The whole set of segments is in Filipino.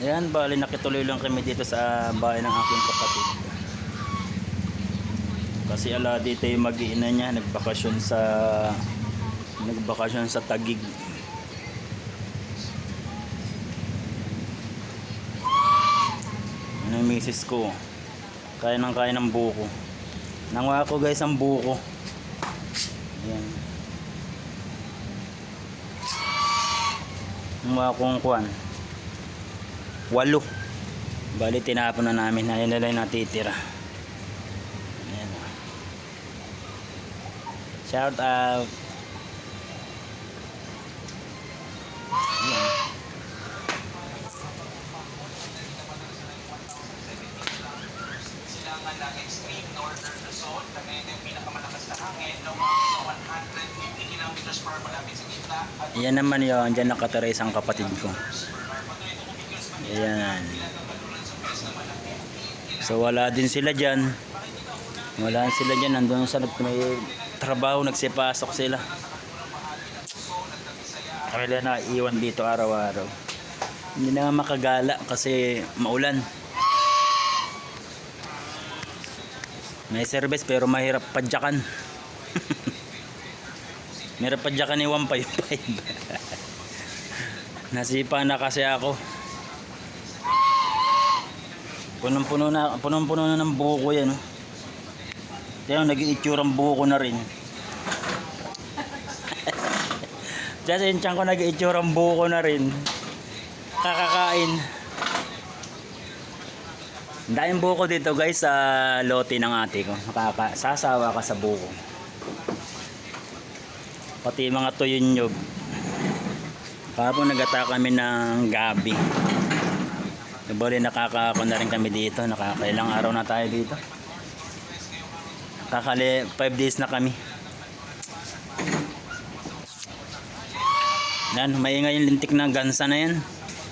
Ayan, bali nakituloy lang kami dito sa bahay ng aking kapatid. Kasi ala dito yung mag-iina niya, nagbakasyon sa nagbakasyon sa Tagig. Ang misis ko. Kaya ng kaya ng buko. Nanguha ko guys ang buko. Ayan. Nanguha ko ang kwan. Walo. Bali tinapon na namin. Ayun na lang natitira. Ayan. Shout out. Ayan. silangan ng extreme northern Luzon, kaya ito yung pinakamalakas na hangin sa 150 kilometers per malapit sa gitna at Ayan naman yun. Diyan nakatira isang kapatid ko. Ayan. So wala din sila dyan. Wala sila dyan. Nandun sa may trabaho. Nagsipasok sila. Lang na iwan dito araw-araw. Hindi na makagala kasi maulan. May service pero mahirap padyakan. mahirap padyakan ni 155. Nasipa na kasi ako. Punong-puno na, punong-puno na ng buko yan. Oh. Kaya nag-iitsurang buko na rin. Kasi yung tiyan ko nag-iitsurang buko na rin. Kakakain. Daming buko dito guys sa lote ng ate ko. Makaka sasawa ka sa buko. Pati mga tuyon nyog. Kahapon nagata kami ng gabi. Bali nakakaako na rin kami dito. Nakakailang araw na tayo dito. Kakali 5 days na kami. Yan, maingay yung lintik na gansa na yan.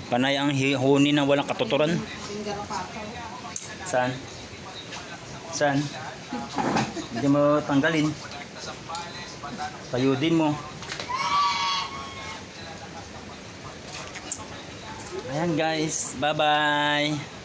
Panay ang huni na walang katuturan. Saan? Saan? Hindi mo tanggalin. Payudin mo. Ayan guys, bye bye.